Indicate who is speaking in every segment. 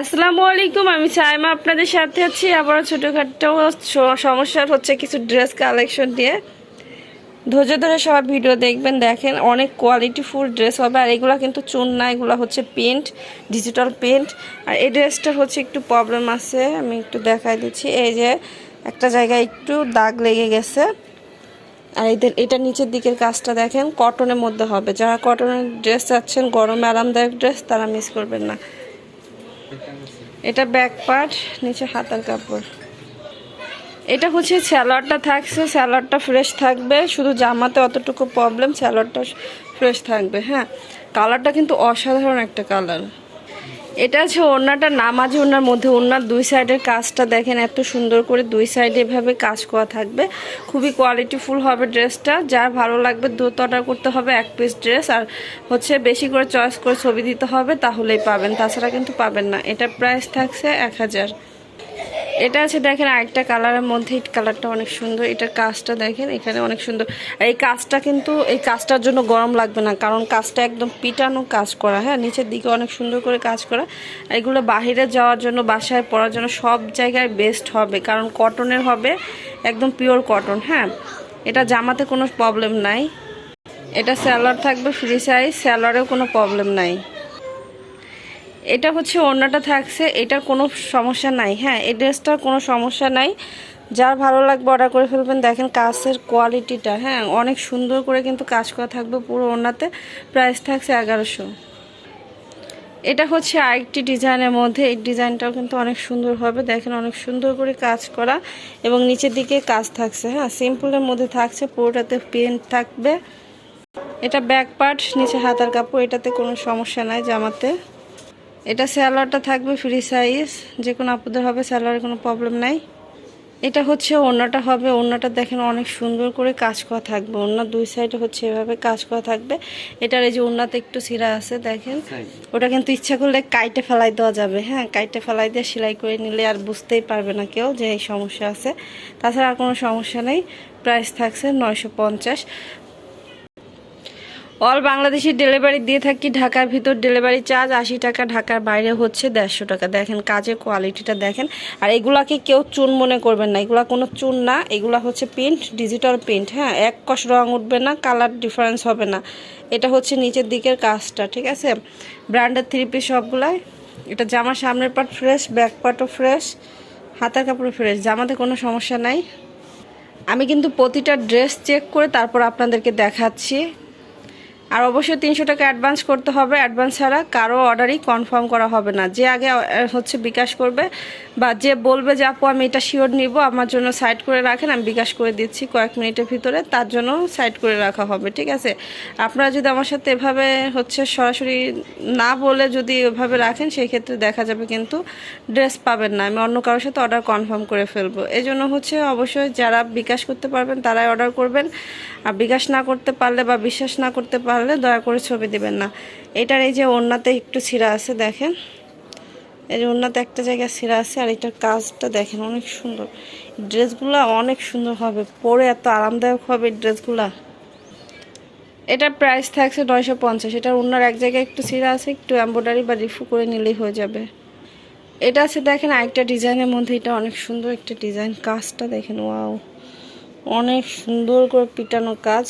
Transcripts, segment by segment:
Speaker 1: আসসালামু আলাইকুম, আমি সাইমা আপনাদের সাথে আছি। আবারও ছোটোখাটো সমস্যার হচ্ছে কিছু ড্রেস কালেকশন দিয়ে ধৈর্য ধরে সবাই ভিডিও দেখবেন, দেখেন, অনেক কোয়ালিটি ফুল ড্রেস হবে। আর এগুলো কিন্তু চুন না এগুলো হচ্ছে পেন্ট ডিজিটাল পেন্ট আর এই ড্রেসটার হচ্ছে একটু প্রবলেম আছে, আমি একটু দেখাই দিচ্ছি। এই যে, একটা জায়গায় একটু দাগ লেগে গেছে। আর এদের এটা নিচের দিকের কাজটা দেখেন কটনের মধ্যে হবে। যারা কটনের ড্রেস চাচ্ছেন, গরমে আরামদায়ক ড্রেস তারা মিস করবেন না। এটা ব্যাক পার্ট নিচে হাতার কাপড়। এটা হচ্ছে স্যালাডটা থাকছে স্যালাডটা ফ্রেশ থাকবে, শুধু জামাতে অতটুকু প্রবলেম স্যালাডটা ফ্রেশ থাকবে হ্যাঁ। কালারটা কিন্তু অসাধারণ একটা কালার এটা আছে ওড়নাটা নামাজি ওড়নার মধ্যে। ওড়নার দুই সাইডের কাজটা দেখেন, এত সুন্দর করে দুই সাইডে এভাবে কাজ করা থাকবে। খুবই কোয়ালিটিফুল হবে ড্রেসটা। যার ভালো লাগবে দ্রুত অর্ডার করতে হবে এক পিস ড্রেস আর হচ্ছে বেশি করে চয়েস করে ছবি দিতে হবে, তাহলেই পাবেন। তাছাড়া কিন্তু পাবেন না। এটা প্রাইস থাকছে এক হাজার। এটা আছে দেখেন আরেকটা কালারের মধ্যে, এই কালারটা অনেক সুন্দর। এটার কাজটা দেখেন, এখানে অনেক সুন্দর। আর এই কাজটা কিন্তু, এই কাজটার জন্য গরম লাগবে না, কারণ কাজটা একদম পিটানো কাজ করা হ্যাঁ? নিচের দিকে অনেক সুন্দর করে কাজ করা। এগুলো বাহিরে যাওয়ার জন্য, বাসায় পরার জন্য সব জায়গায় বেস্ট হবে, কারণ কটনের হবে একদম পিওর কটন হ্যাঁ? এটা জামাতে কোনো প্রবলেম নাই। এটা স্যালোয়ার থাকবে ফ্রি সাইজ স্যালোয়ারেও কোনো প্রবলেম নাই। এটা হচ্ছে ওড়নাটা থাকছে, এটার কোনো সমস্যা নাই। হ্যাঁ এই ড্রেসটার কোনো সমস্যা নাই। যার ভালো লাগবে অর্ডার করে ফেলবেন। দেখেন কাজের কোয়ালিটিটা হ্যাঁ অনেক সুন্দর করে কিন্তু কাজ করা থাকবে পুরো ওড়নাতে। প্রাইস থাকছে এগারোশো। এটা হচ্ছে আরেকটি ডিজাইনের মধ্যে। এই ডিজাইনটাও কিন্তু অনেক সুন্দর হবে। দেখেন অনেক সুন্দর করে কাজ করা এবং নিচের দিকে কাজ থাকছে। হ্যাঁ সিম্পলের মধ্যে থাকছে, পুরোটাতে পেন্ট থাকবে। এটা ব্যাক পার্ট নিচে হাতার কাপড়, এটাতে কোনো সমস্যা নাই জামাতে। এটা স্যালোয়ারটা থাকবে ফ্রি সাইজ যে কোনো আপুদের হবে স্যালোয়ারের কোনো প্রবলেম নাই। এটা হচ্ছে ওড়নাটা হবে ওড়নাটা দেখেন অনেক সুন্দর করে কাজ করা থাকবে। ওড়নার দুই সাইডে হচ্ছে এভাবে কাজ করা থাকবে। এটার এই যে ওড়নাতে একটু সিরা আছে দেখেন। ওটা কিন্তু ইচ্ছা করলে কাইটে ফেলাই দেওয়া যাবে হ্যাঁ কাইটে ফেলাই দিয়ে সেলাই করে নিলে আর বুঝতেই পারবে না কেউ যে এই সমস্যা আছে। তাছাড়া আর কোনো সমস্যা নেই প্রাইস থাকছে নয়শো পঞ্চাশ। অল বাংলাদেশি ডেলিভারি দিয়ে থাকি, ঢাকার ভিতর ডেলিভারি চার্জ আশি টাকা, ঢাকার বাইরে হচ্ছে দেড়শো টাকা। দেখেন, কাজের কোয়ালিটিটা দেখেন। আর এগুলাকে কেউ চুন মনে করবেন না। এগুলা কোনো চুন না, এগুলা হচ্ছে প্রিন্ট ডিজিটাল প্রিন্ট হ্যাঁ? এক কষ রং উঠবে না কালার ডিফারেন্স হবে না। এটা হচ্ছে নিচের দিকের কাজটা, ঠিক আছে? ব্র্যান্ডের থ্রি পিস সবগুলাই। এটা জামার সামনের পার্ট ফ্রেশ ব্যাক পার্টও ফ্রেশ হাতার কাপড় ফ্রেশ জামাতে কোনো সমস্যা নাই। আমি কিন্তু প্রতিটা ড্রেস চেক করে তারপর আপনাদেরকে দেখাচ্ছি। আর অবশ্যই তিনশো টাকা অ্যাডভান্স করতে হবে। অ্যাডভান্স ছাড়া কারও অর্ডারই কনফার্ম করা হবে না। যে আগে হচ্ছে বিকাশ করবে বা যে বলবে যে, আপু, আমি এটা শিওর নিব, আমার জন্য সাইড করে রাখেন, আমি বিকাশ করে দিচ্ছি কয়েক মিনিটের ভিতরে, তার জন্য সাইড করে রাখা হবে। ঠিক আছে? আপনারা যদি আমার সাথে এভাবে হচ্ছে সরাসরি না বলে যদি এভাবে রাখেন, সেই ক্ষেত্রে দেখা যাবে কিন্তু ড্রেস পাবেন না। আমি অন্য কারোর সাথে অর্ডার কনফার্ম করে ফেলব। এই জন্য হচ্ছে অবশ্যই যারা বিকাশ করতে পারবেন, তারাই অর্ডার করবেন। আর বিকাশ না করতে পারলে বা বিশ্বাস না করতে পারলে দয়া করে ছবি দিবেন না। এটার এই যে ওড়নাতে একটু ছিঁড়া আছে, দেখেন। এই যে ওড়নাতে একটা জায়গায় ছিঁড়া আছে আর এটার কাজটা দেখেন, অনেক সুন্দর। ড্রেসগুলো অনেক সুন্দর হবে, পরে এত আরামদায়ক হবে ড্রেসগুলা। এটার প্রাইস থাকছে নয়শো পঞ্চাশ। এটার ওড়নার এক জায়গায় একটু ছিঁড়া আছে, একটু এম্ব্রয়ডারি বা রিফু করে নিলেই হয়ে যাবে। এটা আছে, দেখেন আরেকটা ডিজাইনের মধ্যে, এটা অনেক সুন্দর একটা ডিজাইন কাজটা দেখেন ওয়াও অনেক সুন্দর করে পিটানো কাজ,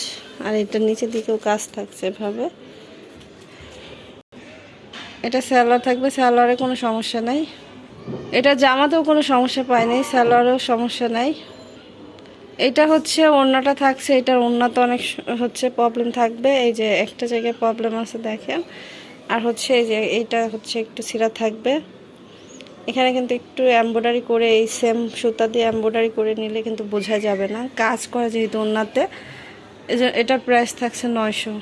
Speaker 1: আর এটার নিচের দিকেও কাজ থাকছে এভাবে। এটা স্যালোয়ার থাকবে স্যালোয়ারে কোনো সমস্যা নাই। এটা জামাতেও কোনো সমস্যা পায়নি স্যালোয়ারেও সমস্যা নাই। এটা হচ্ছে ওড়নাটা থাকছে, এটার ওড়নাতে অনেক হচ্ছে প্রবলেম থাকবে। এই যে একটা জায়গায় প্রবলেম আছে দেখেন। আর হচ্ছে এই যে, এইটা হচ্ছে একটু সিরা থাকবে। এখানে কিন্তু একটু এমব্রয়ডারি করে, এই সেম সুতা দিয়ে এমব্রয়ডারি করে নিলে কিন্তু বোঝা যাবে না। কাজ করা যেহেতু ওনাতে এটার প্রাইস থাকছে নয়শো।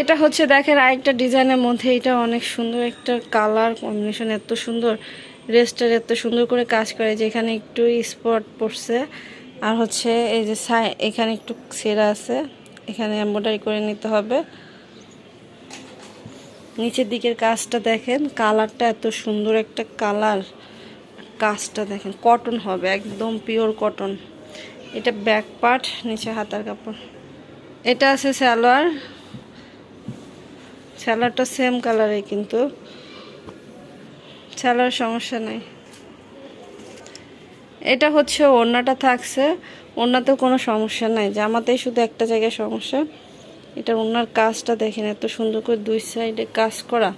Speaker 1: এটা হচ্ছে দেখেন আরেকটা ডিজাইনের মধ্যে, এটা অনেক সুন্দর একটা কালার কম্বিনেশন এত সুন্দর। রেস্টার এত সুন্দর করে কাজ করে, যে এখানে একটু স্পট পড়ছে। আর হচ্ছে এই যে সাই, এখানে একটু সেরা আছে। এখানে এমব্রয়ডারি করে নিতে হবে। নিচের দিকের কাজটা দেখেন, কালারটা এত সুন্দর একটা কালার। কাজটা দেখেন কটন হবে, একদম পিওর কটন এটা ব্যাক পার্ট নিচে হাতার কাপড়। এটা আছে সালোয়ার। সালোয়ারটা সেম কালারে কিন্তু। স্যালোয়ার সমস্যা নেই। এটা হচ্ছে ওড়নাটা থাকছে, ওড়নাতেও কোনো সমস্যা নাই। জামাতেই শুধু একটা জায়গায় সমস্যা। এটা ওড়নার কাজটা দেখেন, এত সুন্দর করে দুই সাইডে কাজ করা।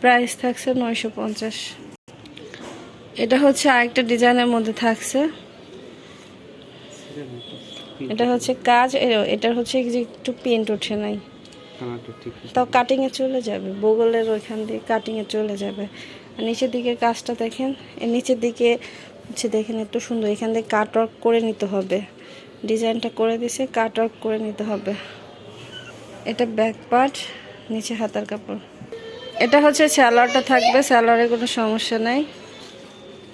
Speaker 1: প্রাইস থাকছে নয়শো পঞ্চাশ। এটা হচ্ছে আরেকটা ডিজাইনের মধ্যে থাকছে। এটা হচ্ছে কাজ এটা হচ্ছে একটু পেন্ট ওঠে নাই। তাও কাটিংয়ে চলে যাবে, বগলের ওইখান দিয়ে কাটিংয়ে চলে যাবে। আর নিচের দিকে কাজটা দেখেন নিচের দিকে হচ্ছে দেখেন একটু সুন্দর, এখান দিয়ে কাট ওয়ার্ক করে নিতে হবে। ডিজাইনটা করে দিছে কাট ওয়ার্ক করে নিতে হবে। এটা ব্যাক পার্ট নিচে হাতার কাপড়। এটা হচ্ছে স্যালোয়ারটা থাকবে স্যালোয়ারে কোনো সমস্যা নাই।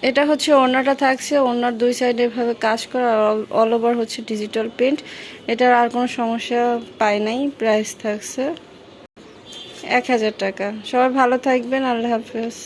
Speaker 1: এটা হচ্ছে ওড়নাটা থাকছে, ওড়নার দুই সাইডে এভাবে কাজ করা অল ওভার হচ্ছে ডিজিটাল প্রিন্ট এটার আর কোনো সমস্যা পায় নাই প্রাইস থাকছে। এক হাজার টাকা। সবাই ভালো থাকবেন, আল্লাহ হাফেজ।